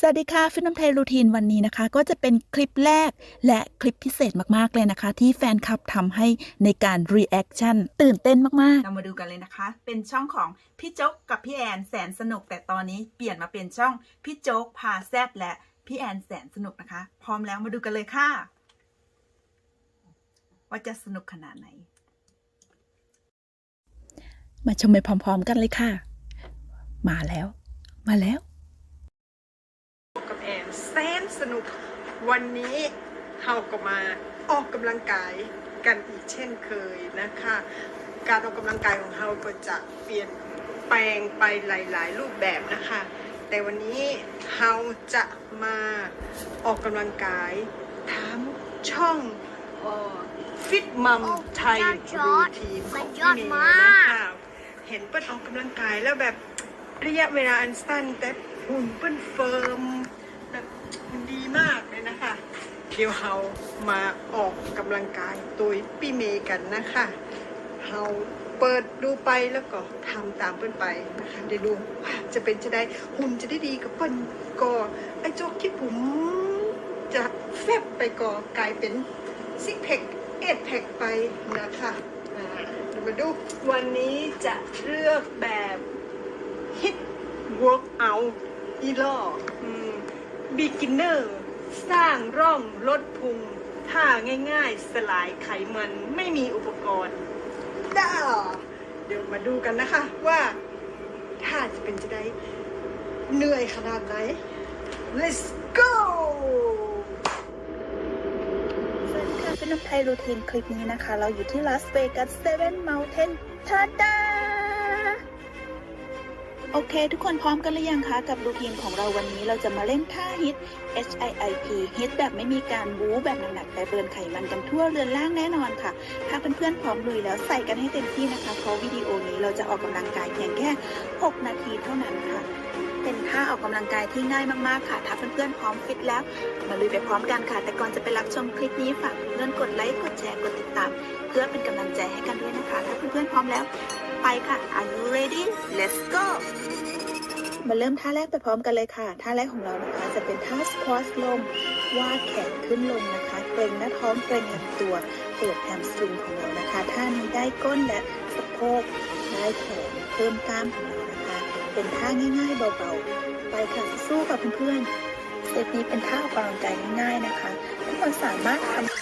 สวัสดีค่ะฟินน้ำไทยรูทีนวันนี้นะคะ ก็จะเป็นคลิปแรกและคลิปพิเศษมากๆเลยนะคะ ที่แฟนคลับทำให้ในการ reaction ตื่นเต้นมากๆ เรามาดูกันเลยนะคะ เป็นช่องของพี่โจ๊กกับพี่แอนแสนสนุก แต่ตอนนี้เปลี่ยนมาเป็นช่องพี่โจ๊กพาแซบและพี่แอนแสนสนุกนะคะ พร้อมแล้วมาดูกันเลยค่ะ ว่าจะสนุกขนาดไหน มาชมไปพร้อม ๆ กันเลยค่ะ มาแล้ว มาแล้วกับ แสนสนุก วันนี้เราก็มาออกกำลังกายกันอีกเช่นเคยนะคะ การออกกำลังกายของเราก็จะเปลี่ยนแปลงไปหลาย ๆ รูปแบบนะคะ แต่วันนี้เราจะมาออกกำลังกายทางช่องฟิตมัมไทยรูทีนของพี่เมย์นะคะเห็นเปิ้ลออกกำลังกายแล้วแบบระยะเวลาอันสั้นแต่หุ่นเปิ้ลเฟิร์ม มันดีมากเลยนะคะ เดี๋ยวเรามาออกกำลังกายตัวพี่เมย์กันนะคะเราเปิดดูไปแล้วก็ทำตามเปิ้ลไปนะคะเดี๋ยวดูว่าจะเป็นจะได้หุ่นจะได้ดีกับเปิ้ลก็ไอ้โจ๊กคิดผมจะแฟบไปก่อกลายเป็นซิกแพคเอ็ดแพคไปนะคะเดี๋ยวมาดูวันนี้จะเลือกแบบฮิต workout อีล่อ อืม beginner สร้างร่องลดพุงท่าง่ายๆ สลายไขมันไม่มีอุปกรณ์ด้าเดี๋ยวมาดูกันนะคะว่าท่าจะเป็นจะได้เหนื่อยขนาดไหน let's go สวัสดีค่ะเป็นน้ำไทยรูทีนคลิปนี้นะคะ เราอยู่ที่ลาสเวกัสเซเว่นเมลเทนทาดา โอเค ทุกคนพร้อมกันหรือยังคะ กับรูทีนของเราวันนี้เราจะมาเล่นท่าฮิต H I I P ฮิตแบบไม่มีการบู๊แบบหนักๆแต่เบิร์นไขมันกันทั่วเรือนล่างแน่นอนค่ะ ถ้าเพื่อนๆพร้อมลุยแล้วใส่กันให้เต็มที่นะคะ เพราะวิดีโอนี้เราจะออกกำลังกายเพียงแค่ 6 นาทีเท่านั้นค่ะ เป็นท่าออกกำลังกายที่ง่ายมากๆค่ะ ถ้าเพื่อนๆพร้อมฟิตแล้ว มาลุยไปพร้อมกันค่ะ แต่ก่อนจะไปรับชมคลิปนี้ฝากเพื่อนๆกดไลค์กดแชร์กดติดตาม เพื่อเป็นกำลังใจให้กันด้วยนะคะ ถ้าเพื่อนๆพร้อมแล้ว ไปค่ะ Are you ready Let's go มาเริ่มท่าแรกไปพร้อมกันเลยค่ะ ท่าแรกของเรานะคะจะเป็นท่า squat ลง วาดแขนขึ้นลงนะคะเกรงหน้าท้องเกรงลำตัวเปิดแฮมสตริงของเรานะคะ ท่านี้ได้ก้นและสะโพกได้แขนเพิ่มกล้ามของเรานะคะ เป็นท่าง่ายๆเบาๆ ไปค่ะสู้กับเพื่อนๆสเต็ปนี้เป็นท่าออกกำลังกายง่ายๆนะคะทุกคนสามารถทำ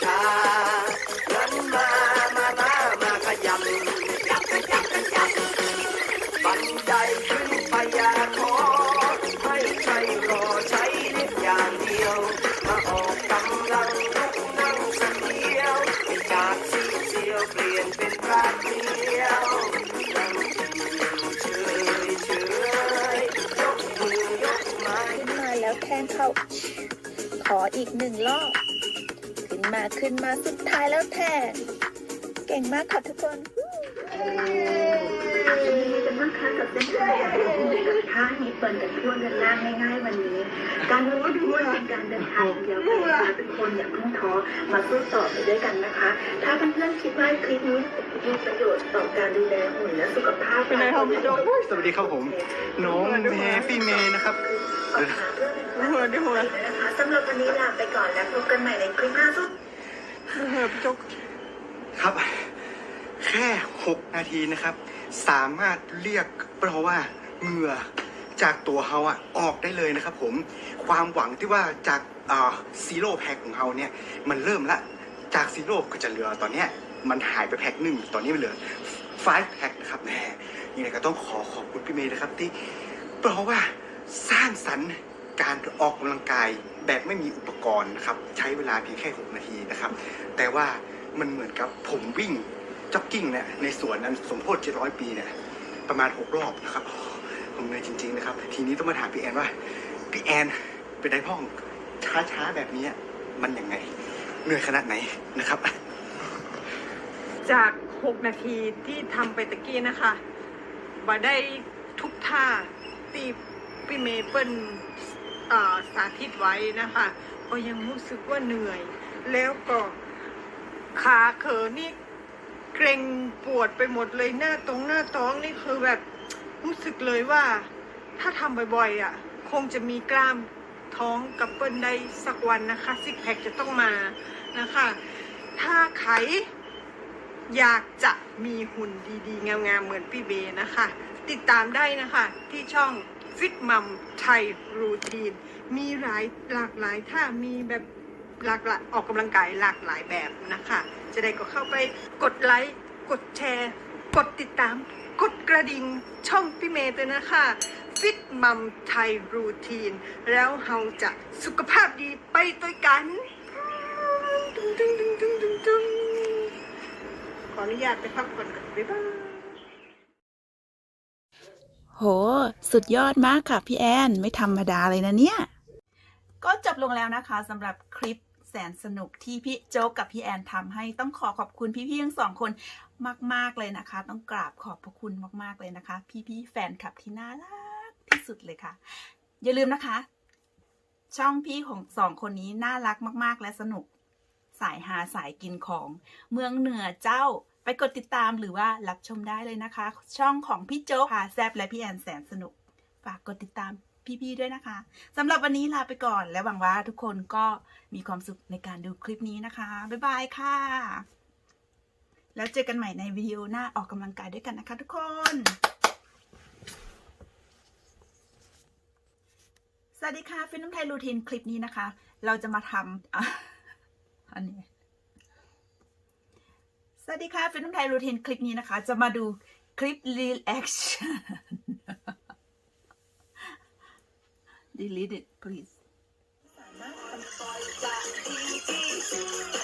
ชานั้นมามาตามาขยำยับันไดขึ้นไปอย่าขอไม่ใช่รอใช้ลิฟต์อย่างเดียว มาออกกำลังลุกนั่งสักเดียวจากสีเสียวเปลี่ยนเป็นรักเดียวนั่งเฉยเฉยยกมือยกไม้ขึ้นมาแล้วแทงเข้าขออีกหนึ่งรอบ มาขึ้นมาสุดท้ายแล้วแทงเก่งมากค่ะทุกคนเป็นว่าค้ากับเส้นทางกับท่าฮิตเปิลกับทั่วเดินล่างง่ายๆวันนี้ การเดินทางเป็นการเดินทางเดียวกันนะคะทุกคนอย่าเพิ่งท้อมาสู้ต่อไปด้วยกันนะคะ ถ้าเพื่อนๆคิดว่าคลิปนี้มีประโยชน์ต่อการดูแลหุ่นและสุขภาพเป็นไงครับพี่โจ๊กสวัสดีครับผมน้องเมย์พี่เมย์นะครับออกหาเพื่อนเป็ สำหรับวันนี้ลาไปก่อนแล้วพบกันใหม่ในคลิปหน้าสุดพี่โจ๊กครับ แค่ 6 นาทีนะครับ สามารถเรียกเพราะว่าเหงื่อจากตัวเฮาอะออกได้เลยนะครับผมความหวังที่ว่าจากซีโร่แพ็คของเฮาเนี่ย มันเริ่มละ จากซีโร่ก็จะเหลือตอนเนี้ยมันหายไปแพ็คหนึ่งตอนนี้มันเหลือ5แพ็คนะครับแหมยังไงก็ต้องขอขอบคุณพี่เมย์นะครับที่เพราะว่าสร้างสรรค์ การออกกำลังกายแบบไม่มีอุปกรณ์นะครับ ใช้เวลาเพียงแค่ 6 นาทีนะครับ แต่ว่ามันเหมือนกับผมวิ่งจ็อกกิ้งเนี่ยในสวนนั้นสมโพธิ700 ปีเนี่ยประมาณ 6 รอบนะครับผมเหนื่อยจริง ๆ นะครับ ทีนี้ต้องมาถามพี่แอนว่าพี่แอนเป็นไดพ่องช้าๆแบบนี้มันยังไงเหนื่อยขนาดไหนนะครับ จาก 6 นาทีที่ทำไปตะกี้นะคะมาได้ทุกท่าที่พี่เมเปิล สาธิตไว้นะคะก็ยังรู้สึกว่าเหนื่อย แล้วก็ขาเขอนี่เกร็งปวดไปหมดเลยหน้าตรงหน้าท้องนี่คือแบบรู้สึกเลยว่า ถ้าทำบ่อยๆอะ คงจะมีกล้ามท้องกับเปิ้ลได้สักวันนะคะซิกแพคจะต้องมานะคะ ถ้าใครอยากจะมีหุ่นดีๆ งามๆ เหมือนพี่เบนะคะ ติดตามได้นะคะที่ช่อง ฟิตมัมไทยรูทีน มีหลายหลากหลายท่ามีแบบหลากหลายออกกำลังกายหลากหลายแบบนะคะ จะได้ก็เข้าไปกดไลค์กดแชร์ กดติดตาม กดกระดิ่งช่องพี่เมย์ด้วยนะคะฟิตมัมไทยรูทีน แล้วเราจะสุขภาพดีไปด้วยกันขออนุญาตไปพักผ่อนก่อนบ๊ายบาย โห สุดยอดมากค่ะพี่แอน ไม่ธรรมดาเลยนะเนี่ย ก็จบลงแล้วนะคะสำหรับคลิปแสนสนุกที่พี่โจ๊กกับพี่แอนทำให้ต้องขอขอบคุณพี่ๆทั้งสองคนมาก ๆ เลยนะคะ ต้องกราบขอบพระคุณมากๆเลยนะคะ พี่ๆแฟนคลับที่น่ารักที่สุดเลยค่ะ อย่าลืมนะคะ ช่องพี่ของสองคนนี้น่ารักมาก ๆ และสนุกสายหาสายกินของเมืองเหนือเจ้า ไปกดติดตามหรือว่ารับชมได้เลยนะคะ ช่องของพี่โจ๊กพาแซบและพี่แอนแสนสนุก ฝากกดติดตามพี่ๆด้วยนะคะสำหรับวันนี้ลาไปก่อน และหวังว่าทุกคนก็มีความสุขในการดูคลิปนี้นะคะ บ๊ายบายค่ะ แล้วเจอกันใหม่ในวิดีโอหน้าออกกำลังกายด้วยกันนะคะทุกคน สวัสดีค่ะฟินน้ำไทยรูทีนคลิปนี้นะคะ เราจะมาทำอันนี้ สวัสดีค่ะฟินน้ำไทยรูทีนคลิปนี้นะคะ จะมาดูคลิปรีแอคชั่น delete it please ตามหรื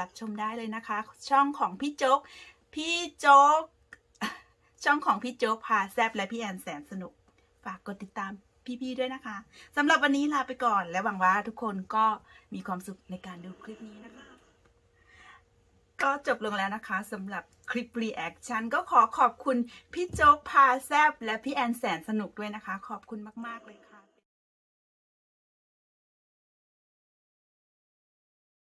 รับชมได้เลยนะคะ ช่องของพี่โจ๊ก พี่โจ๊ก ช่องของพี่โจ๊กพาแซบและพี่แอนแสนสนุก ฝากกดติดตามพี่ๆด้วยนะคะสำหรับวันนี้ลาไปก่อน และหวังว่าทุกคนก็มีความสุขในการดูคลิปนี้นะคะ ก็จบลงแล้วนะคะสำหรับคลิป reaction ก็ขอขอบคุณพี่โจ๊กพาแซบและพี่แอนแสนสนุกด้วยนะคะ ขอบคุณมากๆเลยค่ะ